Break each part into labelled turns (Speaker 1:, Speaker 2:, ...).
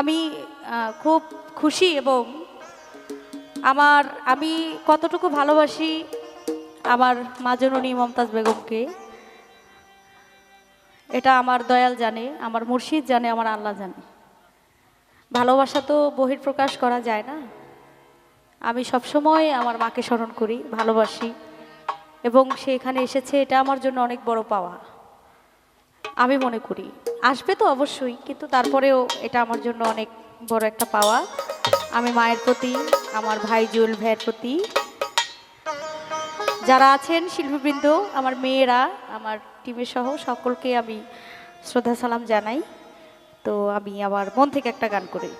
Speaker 1: আমি খুব খুশি এবং আমার, আমি কতটুকু ভালোবাসি আমার মাজননী মমতাজ বেগমকে। এটা আমার দয়াল জানে, আমার মুর্শিদ জানে, আমার আল্লাহ জানে। ভালোবাসা তো বহির্প্রকাশ করা যায় না। আমি সবসময় আমার মাকে স্মরণ করি, ভালোবাসি এবং সে এখানে এসেছে, এটা আমার জন্য অনেক বড় পাওয়া। আমি মনে করি। আসবে তো অবশ্যই, কিন্তু তারপরেও এটা আমার জন্য অনেক বড় একটা পাওয়া। আমি মায়ের প্রতি, আমার ভাই জুয়েল ভাইয়ের প্রতি। যারা আছেন শিল্পীবৃন্দ, আমার মেয়েরা, আমার টিমের সহ সকলকে আমি শ্রদ্ধা সালাম জানাই। তো আমি আমার মন থেকে একটা গান করি।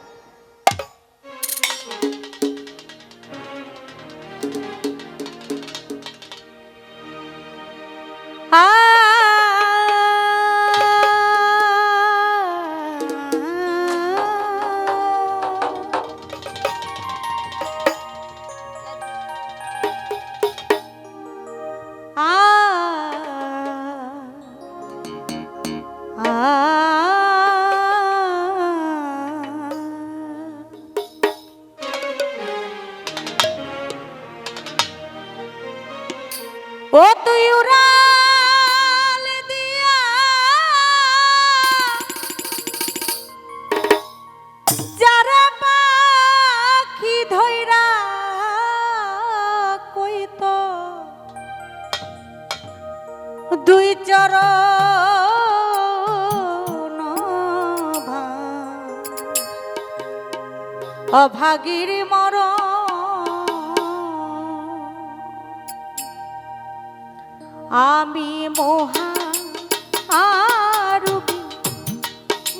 Speaker 1: দুই চর অভাগীর মর আমি মোহা আরুগি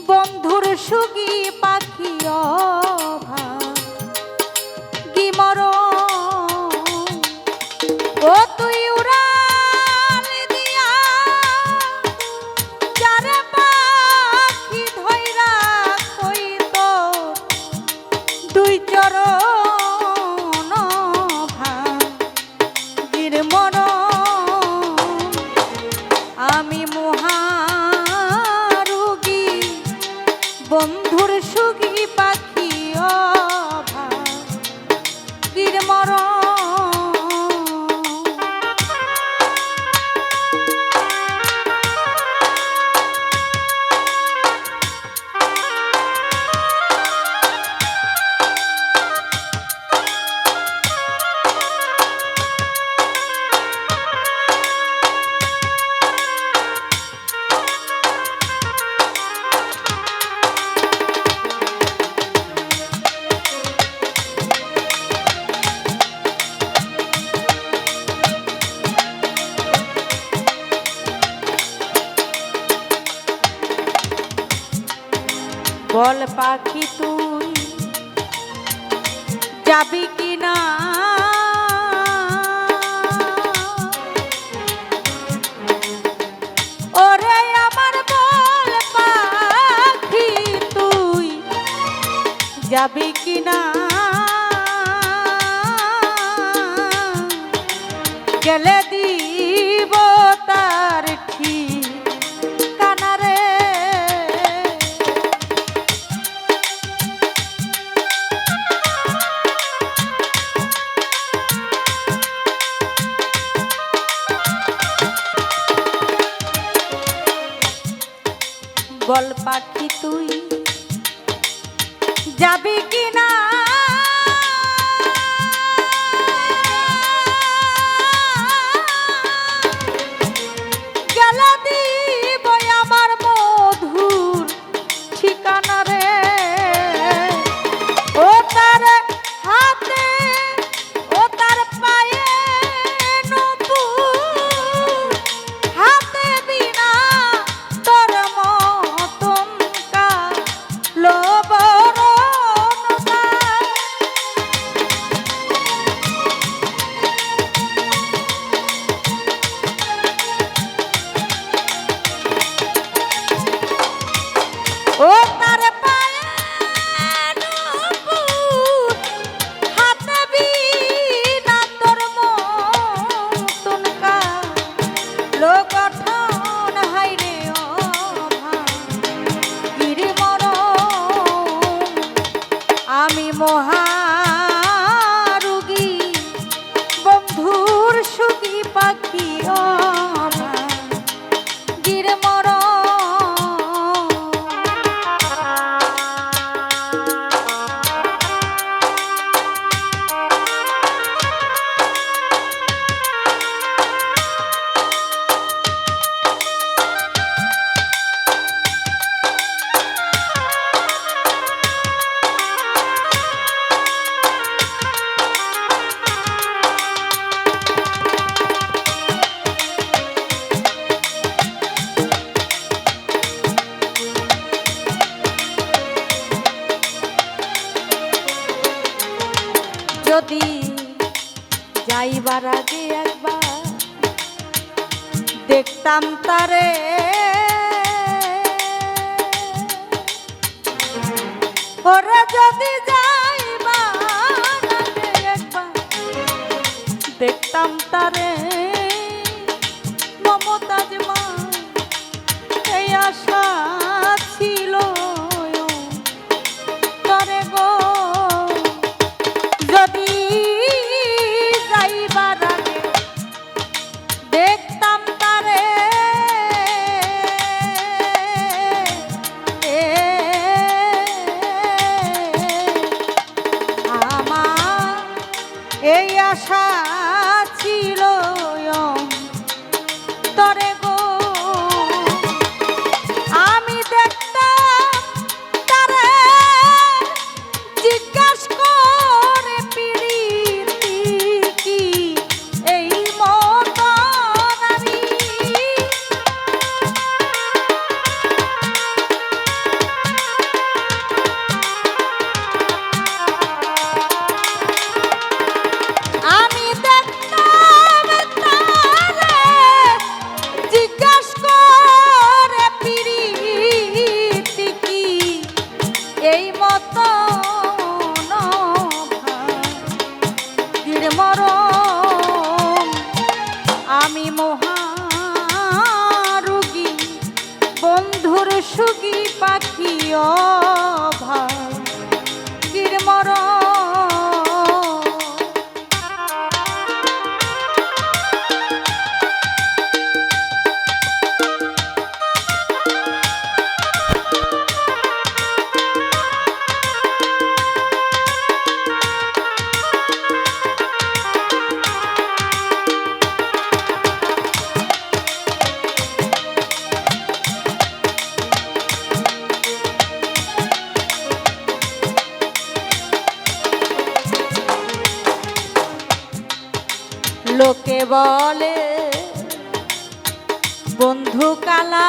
Speaker 1: বন্ধুর সুগি পাখি অভা বন্ধুর সুখী পাখি অভাগীর মরণ ওরে আমার তুই যাবি কি না? গেলে যদি যাইবার আগে একবার দেখতাম তারে। ওরা যদি যাইবার আগে একবার দেখতাম তারে, মমতাজ মা, এই আশা যোগী পাখি অভাব। বলে বন্ধু কালা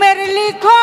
Speaker 1: মেরে লিখো